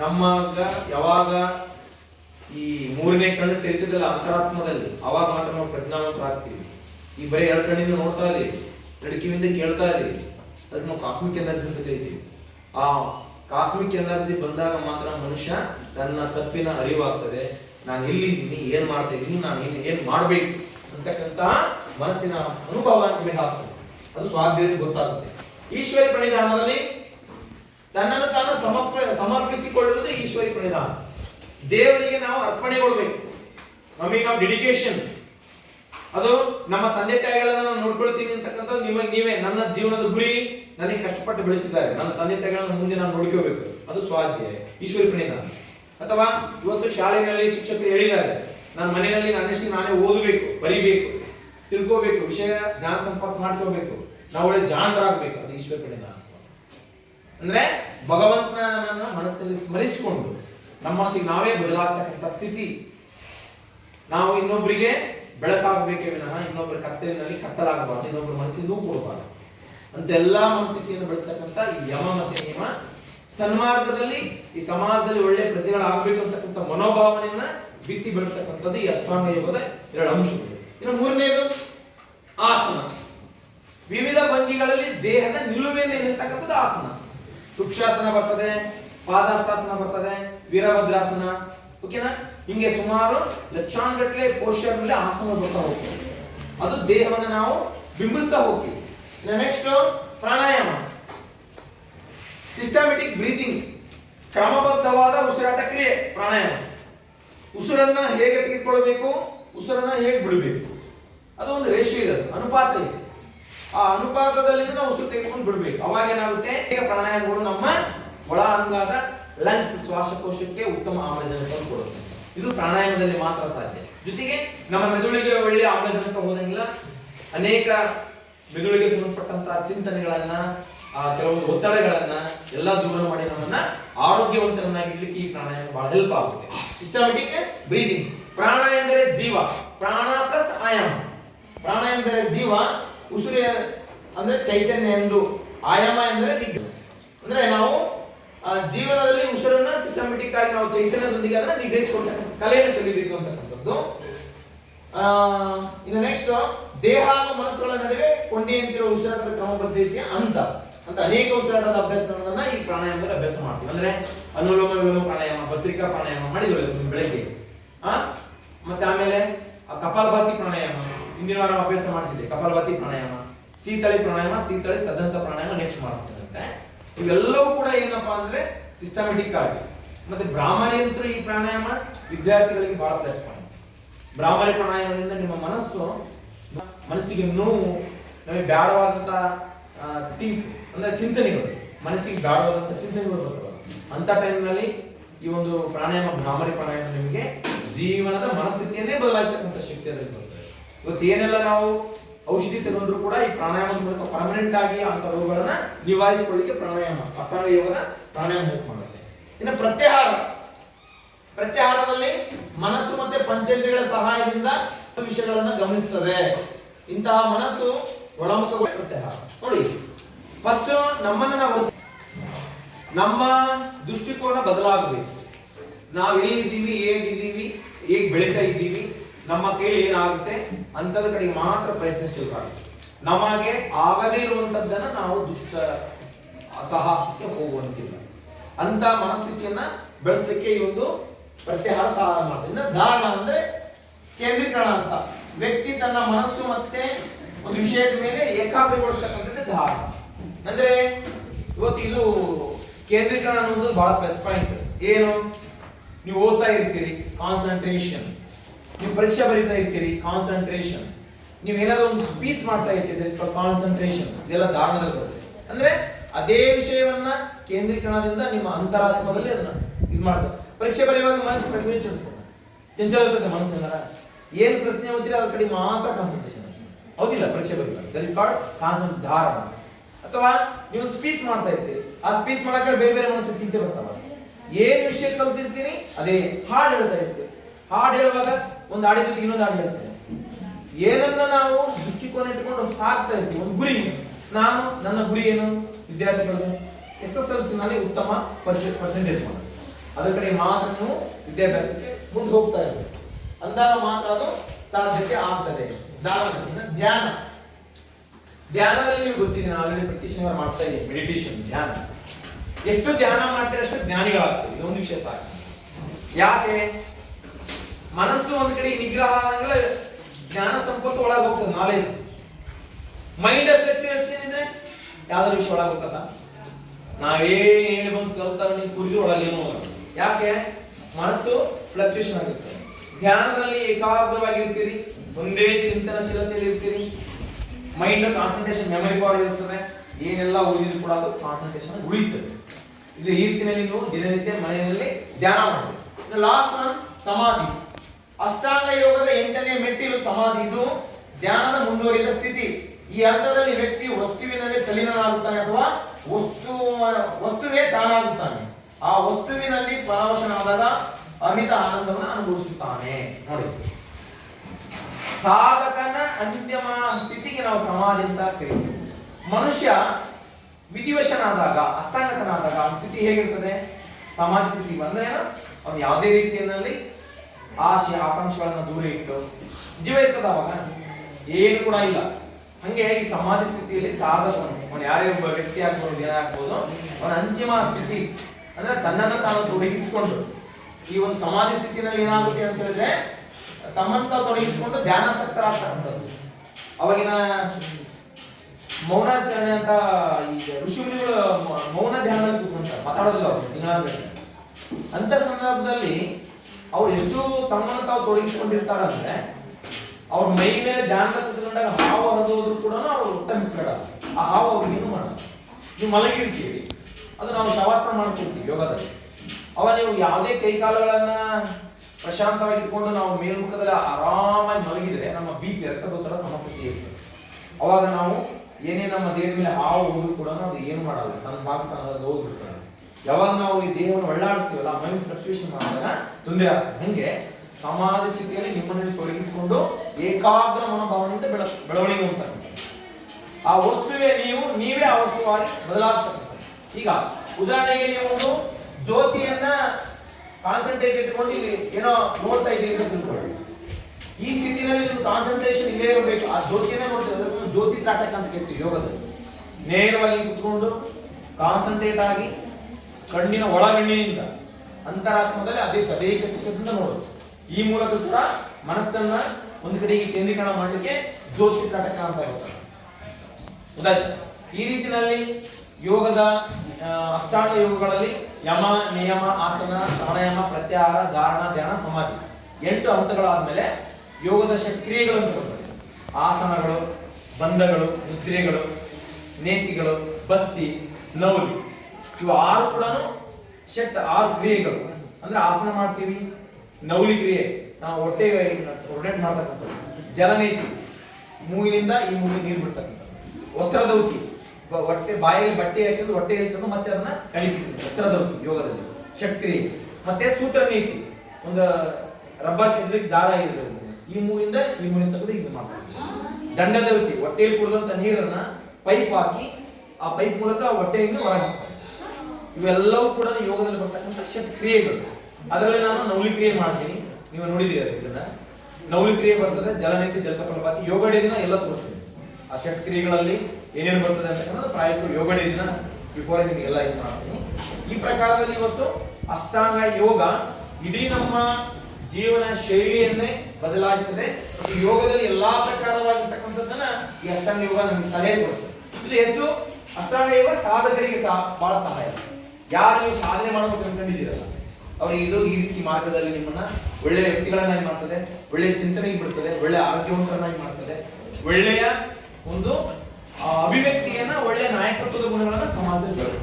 ನಮ್ಮಗ, ಯಾವಾಗ ಈ ಮೂರನೇ ಕಣ್ಣು ತೆರೆದಿದ್ದಲ್ಲ ಅಂತರಾತ್ಮದಲ್ಲಿ, ಅವಾಗ ಮಾತ್ರ ನಾವು ಪ್ರಜ್ಞಾವಂತರಾಗ್ತೀವಿ ಈ ಬರೀ ಎರಡು ಕಣ್ಣಿಂದ ನೋಡ್ತಾ ಇರಿ ಎರಡು ಕಿವಿಯಿಂದ ಕೇಳ್ತಾ ಇರಿ, ಅದಕ್ಕೆ ನಾವು ಕಾಸ್ಮಿಕ್ ಎನರ್ಜಿ ಅಂತ ಕರಿತೀವಿ. ಆ ಕಾಸ್ಮಿಕ್ ಎನರ್ಜಿ ಬಂದಾಗ ಮಾತ್ರ ಮನುಷ್ಯ ತನ್ನ ತಪ್ಪಿನ ಅರಿವಾಗ್ತದೆ. ನಾನು ಇಲ್ಲಿದ್ದೀನಿ ಏನ್ ಮಾಡ್ತಾ ಇದ್ದೀನಿ, ನಾನು ಇನ್ನು ಏನ್ ಮಾಡ್ಬೇಕು ಅಂತಕ್ಕಂತಹ ಮನಸ್ಸಿನ ಅನುಭವ ನಿಮಗೆ ಆಗ್ತದೆ ಅದು ಸ್ವಾಧ್ಯಾಯ ಗೊತ್ತಾಗುತ್ತೆ. ಈಶ್ವರ ಪ್ರಣಿಧಾನದಲ್ಲಿ ತನ್ನನ್ನು ತಾನು ಸಮರ್ಪ, ಸಮರ್ಪಿಸಿಕೊಳ್ಳುವುದು ಈಶ್ವರಿ ಪರಿಧಾನ ದೇವರಿಗೆ ನಾವು ಅರ್ಪಣೆಗೊಳ್ಬೇಕು. ನಮಗೆ ನಾವು ಡೆಡಿಕೇಶನ್ ಅದು ನಮ್ಮ ತಂದೆ ತಾಯಿಗಳನ್ನ ನಾನು ನೋಡ್ಕೊಳ್ತೀನಿ ಅಂತಕ್ಕಂಥದ್ದು ನಿಮಗೆ ನೀವೇ. ನನ್ನ ಜೀವನದ ಗುರಿ ನನಗೆ ಕಷ್ಟಪಟ್ಟು ಬೆಳೆಸಿದ್ದಾರೆ. ನನ್ನ ತಂದೆ ತಾಯಿಗಳನ್ನ ಮುಂದೆ ನಾನು ನೋಡ್ಕೋಬೇಕು. ಅದು ಸ್ವಾಧ್ಯಾಯ ಈಶ್ವರಿ ಪರಿಧಾನ ಅಥವಾ ಇವತ್ತು ಶಾಲೆಯಲ್ಲಿ ಶಿಕ್ಷಕರು ಹೇಳಿದ್ದಾರೆ, ನನ್ನ ಮನೆಯಲ್ಲಿ ನನ್ನಷ್ಟು ನಾನೇ ಓದಬೇಕು, ಬರಿಬೇಕು, ತಿಳ್ಕೋಬೇಕು, ವಿಷಯ ಜ್ಞಾನ ಸಂಪರ್ಕ ಮಾಡ್ಕೋಬೇಕು. ನಾವು ಒಳ್ಳೆ ಜಾಣರಾಗಬೇಕು. ಅದು ಈಶ್ವರ ಪ್ರಣೀತ ಅಂದ್ರೆ ಭಗವಂತನನ್ನ ಮನಸ್ಸಿನಲ್ಲಿ ಸ್ಮರಿಸಿಕೊಂಡು ನಮ್ಮಷ್ಟಿಗೆ ನಾವೇ ಬದಲಾಗ್ತಕ್ಕಂಥ ಸ್ಥಿತಿ. ನಾವು ಇನ್ನೊಬ್ಬರಿಗೆ ಬೆಳಕಾಗಬೇಕೇ ವಿನಃ ಇನ್ನೊಬ್ಬರ ಕತ್ತಲಿನಲ್ಲಿ ಕತ್ತಲಾಗಬಾರ್ದು ಇನ್ನೊಬ್ಬರ ಮನಸ್ಸಿಂದ ಕೊಡಬಾರ್ದು. ಅಂತ ಎಲ್ಲಾ ಮನಸ್ಥಿತಿಯನ್ನು ಬೆಳೆಸ್ತಕ್ಕಂಥ ಈ ಯಮ ಮತ್ತೆ ನಿಯಮ ಸನ್ಮಾರ್ಗದಲ್ಲಿ ಈ ಸಮಾಜದಲ್ಲಿ ಒಳ್ಳೆ ಪ್ರಜೆಗಳಾಗಬೇಕು ಅಂತಕ್ಕಂಥ ಮನೋಭಾವನೆಯನ್ನ ಬಿತ್ತಿ ಬೆಳೆಸ್ತಕ್ಕಂಥದ್ದು ಈ ಅಷ್ಟಾಂಗ ಯೋಗದ ಎರಡು ಅಂಶಗಳು. ಇನ್ನು ಮೂರನೇದು ಆಸನ. ವಿವಿಧ ಭಂಗಿಗಳಲ್ಲಿ ದೇಹದ ನಿಲ್ತಕ್ಕಂಥದ್ದು ಆಸನ. ವೃಕ್ಷಾಸನ ಬರ್ತದೆ, ಪಾದಾಸ್ತಾಸನ ಬರ್ತದೆ, ವೀರಭದ್ರಾಸನ ಓಕೆನಾ ಹಿಂಗೆ ಸುಮಾರು ಲಕ್ಷಾನುಗಟ್ಟಲೆ ಮೇಲೆ ಆಸನ ಬರ್ತಾ ಹೋಗ್ತೀವಿ ಅದು ದೇಹವನ್ನು ನಾವು ಬಿಂಬಿಸ್ತಾ ಹೋಗ್ತೀವಿ. ನೆಕ್ಸ್ಟ್ ಪ್ರಾಣಾಯಾಮ. ಸಿಸ್ಟಮೆಟಿಕ್ ಬ್ರೀತಿಂಗ್ ಕ್ರಮಬದ್ಧವಾದ ಉಸಿರಾಟ ಕ್ರಿಯೆ, ಪ್ರಾಣಾಯಾಮ. ಉಸಿರನ್ನ ಹೇಗೆ ತೆಗೆದುಕೊಳ್ಬೇಕು ಉಸಿರನ್ನ ಹೇಗೆ ಬಿಡಬೇಕು? ಅದು ಒಂದು ರೇಷಿಯೋ ಇದೆ ಅನುಪಾತ ಇದೆ. ಆ ಅನುಪಾತದಲ್ಲಿ ನಾವು ಉಸಿರು ತೆಗೆದುಕೊಂಡು ಬಿಡಬೇಕು. ಅವಾಗ ಏನಾಗುತ್ತೆ? ಈಗ ಪ್ರಾಣಾಯಾಮಗಳು ನಮ್ಮ ಒಳ ಅಂಗಾದ ಲಂಗ್ಸ್ ಶ್ವಾಸಕೋಶಕ್ಕೆ ಉತ್ತಮ ಆಮ್ಲಜನಕವನ್ನು ಕೊಡುತ್ತೆ. ಇದು ಪ್ರಾಣಾಯಾಮದಲ್ಲಿ ಮಾತ್ರ ಸಾಧ್ಯ. ಜೊತೆಗೆ ನಮ್ಮ ಮೆದುಳಿಗೆ ಒಳ್ಳೆಯ ಆಮ್ಲಜನಕ ಹೋದಂಗಿಲ್ಲ. ಅನೇಕ ಮೆದುಳಿಗೆ ಸಂಬಂಧಪಟ್ಟಂತಹ ಚಿಂತನೆಗಳನ್ನ, ಆ, ಕೆಲವೊಂದು ಒತ್ತಡಗಳನ್ನ ಎಲ್ಲ ದೂರ ಮಾಡಿ ನಮ್ಮನ್ನ ಆರೋಗ್ಯವಂತರನ್ನಾಗಿಡ್ಲಿಕ್ಕೆ ಈ ಪ್ರಾಣಾಯಾಮ ಬಹಳ ಹೆಲ್ಪ್ ಆಗುತ್ತೆ. ಸಿಸ್ಟಮೆಟಿಕ್ ಬ್ರೀದಿಂಗ್ ಪ್ರಾಣ ಎಂದರೆ ಜೀವ. ಪ್ರಾಣ ಪ್ಲಸ್ ಆಯಾಮ. ಪ್ರಾಣ ಎಂದರೆ ಜೀವ ಉಸಿರು ಅಂದ್ರೆ ಚೈತನ್ಯ ಎಂದು, ಆಯಾಮ ಎಂದರೆ ಅಂದ್ರೆ ನಾವು ಜೀವನದಲ್ಲಿ ಉಸಿರನ್ನ ಸಿಸ್ಟಮೆಟಿಕ್ ಆಗಿ ನಾವು ಚೈತನ್ಯದೊಂದಿಗೆ ಅದನ್ನ ನಿಗ್ರಹಿಸಿಕೊಂಡ ಕಲೆಯನ್ನು ಕಲಿಬೇಕು ಅಂತಕ್ಕಂಥದ್ದು. ಇನ್ನು ನೆಕ್ಸ್ಟ್ ದೇಹ ಹಾಗೂ ಮನಸ್ಸುಗಳ ನಡುವೆ ಕೊಂಡಿಯಂತಿರುವ ಉಸಿರಾಟದ ಕ್ರಮಬದ್ಧತೆಯ ಅಂತ. ಅಂತ ಅನೇಕ ಉಸಿರಾಟದ ಅಭ್ಯಾಸಗಳನ್ನ ಈ ಪ್ರಾಣಾಯಾಮದಲ್ಲಿ ಅಭ್ಯಾಸ ಮಾಡ್ತೀವಿ. ಅಂದ್ರೆ ಅನುಲೋಮ ವಿಲೋಮ ಪ್ರಾಣಾಯಾಮ, ಭಸ್ತ್ರಿಕಾ ಪ್ರಾಣಾಯಾಮ ಮಾಡಿದ್ವಿ ಬೆಳಗ್ಗೆ. ಆ, ಮತ್ತೆ ಆಮೇಲೆ ಕಪಾಲಭಾತಿ ಪ್ರಾಣಾಯಾಮ. ಹಿಂದಿನ ವಾರ ಅಭ್ಯಾಸ ಮಾಡಿಸಿದೆ ಕಪಾಲಭಾತಿ ಪ್ರಾಣಾಯಾಮ ಸೀತಳಿ ಪ್ರಾಣಾಯಾಮ ಸೀತಳಿ ಸದಂತ ಪ್ರಾಣಾಯಾಮ ನೆಕ್ಸ್ಟ್ ಮಾಡಿಸ್ತಾರಂತೆ ಇವೆಲ್ಲವೂ ಕೂಡ ಏನಪ್ಪಾ ಅಂದ್ರೆ ಸಿಸ್ಟಮೆಟಿಕ್ ಆಗಿ. ಮತ್ತೆ ಬ್ರಾಹ್ಮಣಿ ಅಂತೂ ಈ ಪ್ರಾಣಾಯಾಮ ವಿದ್ಯಾರ್ಥಿಗಳಿಗೆ ಬಹಳ ಪ್ಲಸ್ ಪಾಯಿಂಟ್ ಬ್ರಾಹ್ಮಣಿ ಪ್ರಾಣಾಯಾಮದಿಂದ ನಿಮ್ಮ ಮನಸ್ಸು, ಮನಸ್ಸಿಗೆ ನೋವು, ನಮಗೆ ಬೇಡವಾದಂತ ಥಿಂಕ್ ಅಂದ್ರೆ ಚಿಂತನೆಗಳು, ಮನಸ್ಸಿಗೆ ಬೇಡವಾದಂತ ಚಿಂತನೆಗಳು ಬರ್ತವೆ. ಅಂತ ಟೈಮ್ನಲ್ಲಿ ಈ ಒಂದು ಪ್ರಾಣಾಯಾಮ, ಬ್ರಾಹ್ಮಣಿ ಪ್ರಾಣಾಯಾಮ ನಿಮಗೆ ಜೀವನದ ಮನಸ್ಥಿತಿಯನ್ನೇ ಬದಲಾಯಿಸ್ತಕ್ಕಂಥ ಶಕ್ತಿ ಅದರಲ್ಲಿ ಇವತ್ತು ಏನೆಲ್ಲ ನಾವು ಔಷಧಿ ತಗೊಂಡ್ರು ಕೂಡ ಈ ಪ್ರಾಣಾಯಾಮದ ಮೂಲಕ ಪರ್ಮನೆಂಟ್ ಆಗಿ ಅಂತ ರೋಗಗಳನ್ನ ನಿವಾರಿಸಿಕೊಳ್ಳಿಕ್ಕೆ ಪ್ರಾಣಾಯಾಮ ಅಪ್ರಾಣ ಯೋಗದ ಪ್ರಾಣಾಯಾಮ ಹೆಲ್ಪ್ ಮಾಡುತ್ತೆ. ಇನ್ನು ಪ್ರತ್ಯಾಹಾರ. ಪ್ರತ್ಯಾಹಾರದಲ್ಲಿ ಮನಸ್ಸು ಮತ್ತೆ ಪಂಚೇಂದ್ರಿಯಗಳ ಸಹಾಯದಿಂದ ವಿಷಯಗಳನ್ನ ಗಮನಿಸ್ತದೆ. ಇಂತಹ ಮನಸ್ಸು ಒಳಮುಖ ಪ್ರತ್ಯಾಹಾರ. ನೋಡಿ ಫಸ್ಟ್ ನಮ್ಮನ್ನ ನಾವು ನಮ್ಮ ದೃಷ್ಟಿಕೋನ ಬದಲಾಗಬೇಕು. ನಾವು ಎಲ್ಲಿದ್ದೀವಿ, ಹೇಗಿದ್ದೀವಿ, ಹೇಗೆ ಬೆಳೀತಾ ಇದ್ದೀವಿ ನಮ್ಮ ಕೈಲಿ ಏನಾಗುತ್ತೆ? ಅಂತದ ಕಡೆಗೆ ಮಾತ್ರ ಪ್ರಯತ್ನಿಸಬೇಕಾಗುತ್ತೆ ನಮಗೆ ಆಗದೇ ಇರುವಂತದ್ದನ್ನ ನಾವು ದುಷ್ಟ ಸಾಹಸಕ್ಕೆ ಹೋಗುವಂತಿಲ್ಲ. ಅಂತ ಮನಸ್ಥಿತಿಯನ್ನ ಬೆಳೆಸಲಿಕ್ಕೆ ಈ ಒಂದು ಪ್ರತ್ಯಾಹಾರ ಸಹಾಯ ಮಾಡ್ತದೆ. ಧಾರಣ ಅಂದ್ರೆ ಕೇಂದ್ರೀಕರಣ ಅಂತ. ವ್ಯಕ್ತಿ ತನ್ನ ಮನಸ್ಸು ಮತ್ತೆ ಒಂದು ವಿಷಯದ ಮೇಲೆ ಏಕಾಗ್ರಗೊಳಿಸ್ತಕ್ಕಂಥದ್ದು ಧಾರಣ. ಅಂದ್ರೆ ಇವತ್ತು ಇದು ಕೇಂದ್ರೀಕರಣ ಅನ್ನೋದು ಬಹಳ ಪ್ಲಸ್ ಪಾಯಿಂಟ್ ಏನು? ನೀವು ಓದ್ತಾ ಇರ್ತೀರಿ ಕಾನ್ಸಂಟ್ರೇಷನ್ ನೀವು ಪರೀಕ್ಷೆ ಬರೀತಾ ಇರ್ತೀರಿ ಕಾನ್ಸಂಟ್ರೇಷನ್ ನೀವು ಏನಾದ್ರು ಒಂದು ಸ್ಪೀಚ್ ಮಾಡ್ತಾ ಇರ್ತೀರಿ ಕಾನ್ಸಂಟ್ರೇಷನ್ ಇದೆಲ್ಲ ಧಾರಣದಲ್ಲಿ ಬರುತ್ತೆ. ಅಂದ್ರೆ ಅದೇ ವಿಷಯವನ್ನ ಕೇಂದ್ರೀಕರಣದಿಂದ ನಿಮ್ಮ ಅಂತರಾತ್ಮದಲ್ಲಿ ಅದನ್ನ ಇದು ಮಾಡ್ತಾರೆ. ಪರೀಕ್ಷೆ ಬರೆಯುವಾಗ ಮನಸ್ಸು ಪ್ರಶ್ನೆ ಚಂಚಲ ಇರ್ತದೆ ಮನಸ್ಸಿನ ಏನ್ ಪ್ರಶ್ನೆ ಓದ್ತೀರಿ, ಅದ್ರ ಕಡೆ ಮಾತ್ರ ಕಾನ್ಸಂಟ್ರೇಷನ್ ಹೌದಿಲ್ಲ ಪರೀಕ್ಷೆ ಬರೆಯುವಾಗ. ದಟ್ ಇಸ್ ಕಾಲ್ಡ್ ಕಾನ್ಸಂಟ್ ಧಾರಣ. ಅಥವಾ ನೀವು ಸ್ಪೀಚ್ ಮಾಡ್ತಾ ಇರ್ತೀರಿ. ಆ ಸ್ಪೀಚ್ ಮಾಡಕ್ಕೆ ಬೇರೆ ಬೇರೆ ಮನಸ್ಸಿಗೆ ಚಿಂತೆ ಬರ್ತಾವ. ಏನ್ ವಿಷಯ ಕಲ್ತಿರ್ತೀನಿ ಅದೇ ಹಾಡು ಹೇಳ್ತಾ ಇರ್ತೀರಿ. ಹಾಡು ಹೇಳುವಾಗ ಒಂದು ಹಾಡಿದ ಇನ್ನೊಂದು ಹಾಡು ಹೇಳ್ತೇನೆ ಏನನ್ನ ನಾವು ದೃಷ್ಟಿಕೋನ ಇಟ್ಕೊಂಡು ಸಾಕ್ತಾ ಇದ್ವಿ, ಒಂದು ಗುರಿ ನಾನು, ನನ್ನ ಗುರಿ ಏನು? ವಿದ್ಯಾರ್ಥಿಗಳು ಎಸ್ ಎಸ್ ಎಲ್ ಸಿ ನಲ್ಲಿ ಉತ್ತಮ ಪರ್ಸೆಂಟೇಜ್ ಮಾಡೋದು ಅದರ ಕಡೆ ಮಾತ್ರ ನೀವು ವಿದ್ಯಾಭ್ಯಾಸಕ್ಕೆ ಮುಂದೆ ಹೋಗ್ತಾ ಇರ್ಬೇಕು. ಅಂದಾಗ ಮಾತ್ರ ಅದು ಸಾಧ್ಯತೆ ಆಗ್ತದೆ. ಧ್ಯಾನ. ಧ್ಯಾನದಲ್ಲಿ ನೀವು ಗೊತ್ತಿದೆ, ನಾನು ಆಲ್ರೆಡಿ ಪ್ರತಿ ಶನಿವಾರ ಮಾಡ್ತಾ ಇದ್ದೀನಿ ಮೆಡಿಟೇಷನ್ ಧ್ಯಾನ. ಎಷ್ಟು ಧ್ಯಾನ ಮಾಡ್ತೀರ ಅಷ್ಟು ಜ್ಞಾನಿಗಳಾಗ್ತದೆ ಇದೊಂದು ವಿಷಯ ಸಾಕು. ಯಾಕೆ? ಮನಸ್ಸು ಒಂದ್ ಕಡೆ ನಿಗ್ರಹ ಆದಂಗೆಲ್ಲ ಜ್ಞಾನ ಸಂಪತ್ತು ಒಳಗೆ ಹೋಗ್ತದೆ ನಾಲೆಜ್ ಮೈಂಡ್ ಫ್ಲಕ್ಚುಯೇಷನ್ ಏನಿದ್ರೆ ಯಾವ್ದಾದ್ರು ವಿಷಯ ಒಳಗೆ ಹೋಗ್ತದ? ನಾವೇನ್ ಹೇಳಿ ಬಂದು ಕಲ್ತ ನೀವು ಕುರಿದು ಒಳಗೆ ಯಾಕೆ? ಮನಸ್ಸು ಫ್ಲಕ್ಚುಯೇಷನ್ ಆಗುತ್ತೆ ಧ್ಯಾನದಲ್ಲಿ ಏಕಾಗ್ರವಾಗಿರ್ತೀರಿ ಒಂದೇ ಚಿಂತನಶೀಲತೆಯಲ್ಲಿ ಇರ್ತೀರಿ. ಮೈಂಡ್ ಕಾನ್ಸಂಟ್ರೇಷನ್ ಮೆಮರಿ ಪವರ್ ಇರ್ತದೆ. ಏನೆಲ್ಲ ಉಳಿದು ಕೂಡ ಅದು ಕಾನ್ಸಂಟ್ರೇಷನ್ ಉಳಿತದೆ ಇದು ಈ ರೀತಿಯಲ್ಲಿ ನೀವು ದಿನನಿತ್ಯ ಮನೆಯಲ್ಲಿ ಧ್ಯಾನ ಮಾಡಿ ಲಾಸ್ಟ್ ಒನ್ ಸಮಾಧಿ. ಅಷ್ಟಾಂಗ ಯೋಗದ ಎಂಟನೇ ಮೆಟ್ಟಿಲು ಸಮಾಧಿ ಇದು. ಧ್ಯಾನದ ಮುಂದುವರಿದ ಸ್ಥಿತಿ. ಈ ಹಂತದಲ್ಲಿ ವ್ಯಕ್ತಿ ವಸ್ತುವಿನಲ್ಲಿ ತಲೀನನಾಗುತ್ತಾನೆ ಅಥವಾ ವಸ್ತು, ವಸ್ತುವೇ ತಾನಾಗುತ್ತಾನೆ. ಆ ವಸ್ತುವಿನಲ್ಲಿ ಪರವಶನಾದಾಗ ಅಮಿತ ಆನಂದವನ್ನು ಅನುಭವಿಸುತ್ತಾನೆ. ನೋಡಿ. ಸಾಧಕನ ಅಂತಿಮ ಸ್ಥಿತಿಗೆ ನಾವು ಸಮಾಧಿ ಅಂತ ಕರೀತೀವಿ. ಮನುಷ್ಯ ವಿಧಿವಶನಾದಾಗ, ಅಸ್ತಾಂಗತನಾದಾಗ ಅವನ ಸ್ಥಿತಿ ಹೇಗಿರ್ತದೆ? ಸಮಾಧಿ ಸ್ಥಿತಿ ಬಂದ್ರೆ ಅವನು ಯಾವುದೇ ರೀತಿಯಲ್ಲಿ ಆಶೆ ಆಕಾಂಕ್ಷೆಗಳನ್ನ ದೂರ ಇಟ್ಟು ಜೀವ ಇರ್ತದ ಅವಾಗ? ಏನು ಕೂಡ ಇಲ್ಲ. ಹಂಗೆ ಈ ಸಮಾಧಿ ಸ್ಥಿತಿಯಲ್ಲಿ ಸಾಧಕನು ಅವನು. ಯಾರೇ ಒಬ್ಬ ವ್ಯಕ್ತಿ ಆಗ್ಬೋದು, ಏನಾಗ್ಬೋದು, ಅವನ ಅಂತಿಮ ಸ್ಥಿತಿ. ಅಂದ್ರೆ ತನ್ನನ್ನು ತಾನು ತೊಡಗಿಸಿಕೊಂಡು, ಈ ಒಂದು ಸಮಾಧಿ ಸ್ಥಿತಿನಲ್ಲಿ ಏನಾಗುತ್ತೆ ಅಂತ ಹೇಳಿದ್ರೆ ತಮ್ಮಂತ ತೊಡಗಿಸಿಕೊಂಡು ಧ್ಯಾನಾಸಕ್ತರಾಗ್ತಕ್ಕಂಥದ್ದು. ಅವಾಗಿನ ಮೌನಾಚರಣೆ ಅಂತ ಈಗ ಋಷಿಮುನಿಗಳು ಮೌನ ಧ್ಯಾನದಲ್ಲಿ ಮಾತಾಡೋದಿಲ್ಲ ಅವರು ತಿಂಗಳ ಅಂತ ಸಂದರ್ಭದಲ್ಲಿ ಅವ್ರು ಎಷ್ಟು ತಮ್ಮನ್ನು ತಾವು ತೊಡಗಿಸಿಕೊಂಡಿರ್ತಾರಂದ್ರೆ, ಅವ್ರ ಮೈ ಮೇಲೆ ಧ್ಯಾನದ ಕುತ್ಕೊಂಡಾಗ ಹಾವು ಹರಿದೋದ್ರು ಕೂಡ ಅವ್ರು ಉತ್ತಮಿಸ್ಬೇಡ ಆ ಹಾವು ಅವ್ರಿಗೆ ಏನು ಮಾಡಲ್ಲ. ನೀವು ಮಲಗಿರ್ತೀವಿ ಅದು ನಾವು ಶವಾಸ್ತ್ರ ಮಾಡ್ಕೊಳ್ತೀವಿ ಯೋಗದಲ್ಲಿ. ಅವ ನೀವು ಯಾವುದೇ ಕೈಕಾಲುಗಳನ್ನ ಪ್ರಶಾಂತವಾಗಿ ಇಟ್ಕೊಂಡು ನಾವು ಮೇಲ್ಮುಖದಲ್ಲಿ ಆರಾಮಾಗಿ ಮಲಗಿದ್ರೆ ನಮ್ಮ ಬಿ ಪಿ ರಕ್ತದೊತ್ತಡ ಸಮಪತಿ ಇರ್ತದೆ ಅವಾಗ ನಾವು ಏನೇ ನಮ್ಮ ದೇಹದ ಮೇಲೆ ಹಾವು ಹೋದ್ರು ಕೂಡ ಅದು ಏನು ಮಾಡಲ್ಲ. ತನ್ನ ಭಾಗ ತನ್ನ ಹೋಗ್ಬಿಡ್ತಾರೆ ಯಾವಾಗ ನಾವು ಈ ದೇಹವನ್ನು ಒಳ್ಳಾಡಿಸ್ತೀವಲ್ಲ ಮೈಂಡ್ ಫ್ಲಕ್ಚುಯೇಷನ್ ಮಾಡಿದಾಗ ತೊಂದರೆ ಆಗ್ತದೆ. ಹಂಗೆ? ಸಮಾಧಿ ಸ್ಥಿತಿಯಲ್ಲಿ ನಿಮ್ಮನ್ನು ತೊಡಗಿಸಿಕೊಂಡು ಏಕಾಗ್ರ ಮನೋಭಾವನೆಯಿಂದ ಬೆಳ, ಬೆಳವಣಿಗೆ ಹೋಗ್ತಾರೆ ಆ ವಸ್ತುವೇ ನೀವು, ನೀವೇ ಆ ವಸ್ತುವಾಗಿ ಬದಲಾಗ್ತಕ್ಕಂಥ ಈಗ ಉದಾಹರಣೆಗೆ ನೀವು ಒಂದು ಜ್ಯೋತಿಯನ್ನ ಕಾನ್ಸಂಟ್ರೇಟ್ ಇಟ್ಕೊಂಡು ಇಲ್ಲಿ ಏನೋ ನೋಡ್ತಾ ಇದ್ದೀರಿ ಅಂತ ತಿಳ್ಕೊಳ್ಳಿ. ಈ ಸ್ಥಿತಿನಲ್ಲಿ ನೀವು ಕಾನ್ಸಂಟ್ರೇಷನ್ ಇಲ್ಲೇ ಇರಬೇಕು. ಆ ಜ್ಯೋತಿಯನ್ನೇ ನೋಡ್ತೀವಿ ಅದಕ್ಕೆ ಜ್ಯೋತಿ ತಾಟಕ ಅಂತ ಕೇಳ್ತೀವಿ ಯೋಗದಲ್ಲಿ. ನೇರವಾಗಿ ಕುತ್ಕೊಂಡು ಕಾನ್ಸಂಟ್ರೇಟ್ ಆಗಿ ಕಣ್ಣಿನ ಒಳಗಣ್ಣಿನಿಂದ ಅಂತರಾತ್ಮದಲ್ಲಿ ಅದೇ ಅದೇ ಚಿತ್ರದಿಂದ ನೋಡೋದು. ಈ ಮೂಲಕ ಕೂಡ ಮನಸ್ಸನ್ನ ಒಂದು ಕಡೆಗೆ ಕೇಂದ್ರೀಕರಣ ಮಾಡಲಿಕ್ಕೆ ಜ್ಯೋತಿ ನಾಟಕ ಅಂತ ಹೇಳ್ತಾರೆ. ಈ ರೀತಿಯಲ್ಲಿ ಯೋಗದ ಅಷ್ಟಾಂಗ ಯೋಗಗಳಲ್ಲಿ ಯಮ, ನಿಯಮ, ಆಸನ, ಪ್ರಾಣಾಯಾಮ, ಪ್ರತ್ಯಾಹಾರ, ಧಾರಣ, ಧ್ಯಾನ, ಸಮಾಧಿ ಎಂಟು ಹಂತಗಳಾದ್ಮೇಲೆ ಯೋಗದ ಶಕ್ರಿಯೆಗಳು ಅಂತ ಬರ್ತದೆ ಆಸನಗಳು, ಬಂಧಗಳು ಮುದ್ರೆಗಳು ನೇತಿಗಳು, ಬಸ್ತಿ ನೌಲಿ ಇವು ಆರು ಕೂಡ ಶಕ್ತ, ಆರು ಕ್ರಿಯೆಗಳು. ಅಂದ್ರೆ ಆಸನ ಮಾಡ್ತೀವಿ ನೌಲಿ ಕ್ರಿಯೆ. ನಾವು ಹೊಟ್ಟೆ ರೊಟೇಟ್ ಮಾಡ್ತಕ್ಕಂಥದ್ದು. ಜಲನೇತಿ. ಮೂಗಿನಿಂದ ಈ ಮೂಗಿಗೆ ನೀರು ಬಿಡ್ತಕ್ಕಂಥ ವಸ್ತ್ರದೌತಿ ದೌತಿ ಹೊಟ್ಟೆ, ಬಾಯಲ್ಲಿ ಬಟ್ಟೆ ಹಾಕಿದ್ದು, ಹೊಟ್ಟೆ ತಂದು ಮತ್ತೆ ಅದನ್ನ ಕಳಿತೀವಿ ವಸ್ತ್ರದೌತಿ ಯೋಗದಲ್ಲಿ. ಶಕ್ತಿ ಮತ್ತೆ ಸೂತ್ರ ನೀತಿ. ಒಂದು ರಬ್ಬರ್ ಇದ್ರಿಗೆ ದಾರ ಇರ್ತದೆ ಈ ಮೂಗಿಂದ ಈ ಮೂಗಿನ ತೆಗೆದು ಇದು ಮಾಡ್ತಾರೆ ದಂಡದೌತಿ ಹೊಟ್ಟೆಯಲ್ಲಿ ಕುಡಿದಂತ ನೀರನ್ನ ಪೈಪ್ ಹಾಕಿ, ಆ ಪೈಪ್ ಮೂಲಕ ಹೊಟ್ಟೆಯಿಂದ ಹೊರಗೆ ಹಾಕ್ತಾರೆ ಇವೆಲ್ಲವೂ ಕೂಡ ಯೋಗದಲ್ಲಿ ಬರ್ತಕ್ಕಂಥ ಷಟ್ ಕ್ರಿಯೆಗಳು. ಅದರಲ್ಲಿ ನಾನು ನೌಲಿ ಕ್ರಿಯೆ ಮಾಡ್ತೀನಿ. ನೀವು ನೋಡಿದ್ದೀರ ಇದನ್ನ? ನೌಲಿ ಕ್ರಿಯೆ ಬರ್ತದೆ, ಜಲನೀತಿ ಜಲಪ್ರಭಾತ ಯೋಗ ಎಲ್ಲ ತೋರಿಸ್ತೀನಿ. ಆ ಷಟ್ ಕ್ರಿಯೆಗಳಲ್ಲಿ ಏನೇನು ಬರ್ತದೆ ಅಂತಕ್ಕಂಥದ್ದು ಪ್ರಾಯಶಃ ಯೋಗ ದಿನ ಬಿಫೋರ್ ನಿಮಗೆಲ್ಲ ಇದು ಮಾಡ್ತೀನಿ. ಈ ಪ್ರಕಾರದಲ್ಲಿ ಇವತ್ತು ಅಷ್ಟಾಂಗ ಯೋಗ ಇಡೀ ನಮ್ಮ ಜೀವನ ಶೈಲಿಯನ್ನೇ ಬದಲಾಯಿಸ್ತದೆ. ಯೋಗದಲ್ಲಿ ಎಲ್ಲಾ ಪ್ರಕಾರವಾಗಿರ್ತಕ್ಕಂಥದ್ದನ್ನ ಈ ಅಷ್ಟಾಂಗ ಯೋಗ ನಮಗೆ ಸಲಹೆ ಕೊಡುತ್ತೆ. ಇದು ಹೆಚ್ಚು ಅಷ್ಟಾಂಗ ಯೋಗ ಸಾಧಕರಿಗೆ ಸಹ ಬಹಳ ಸಹಾಯ ಯಾರು ನೀವು ಸಾಧನೆ ಮಾಡಬೇಕು ಅನ್ಕೊಂಡಿದ್ದೀರಲ್ಲ ಅವ್ರಿಗೆ ಇದು ಈ ರೀತಿ ಮಾರ್ಗದಲ್ಲಿ ನಿಮ್ಮನ್ನ ಒಳ್ಳೆಯ ವ್ಯಕ್ತಿಗಳನ್ನಾಗಿ ಮಾಡ್ತದೆ ಒಳ್ಳೆಯ ಚಿಂತನೆಗೆ ಬಿಡ್ತದೆ ಒಳ್ಳೆಯ ಆರೋಗ್ಯವಂತರನ್ನಾಗಿ ಮಾಡ್ತದೆ ಒಳ್ಳೆಯ ಒಂದು ಅಭಿವ್ಯಕ್ತಿಯನ್ನ ಒಳ್ಳೆಯ ನಾಯಕತ್ವದ ಗುಣಗಳನ್ನ ಸಮಾಜದಲ್ಲಿ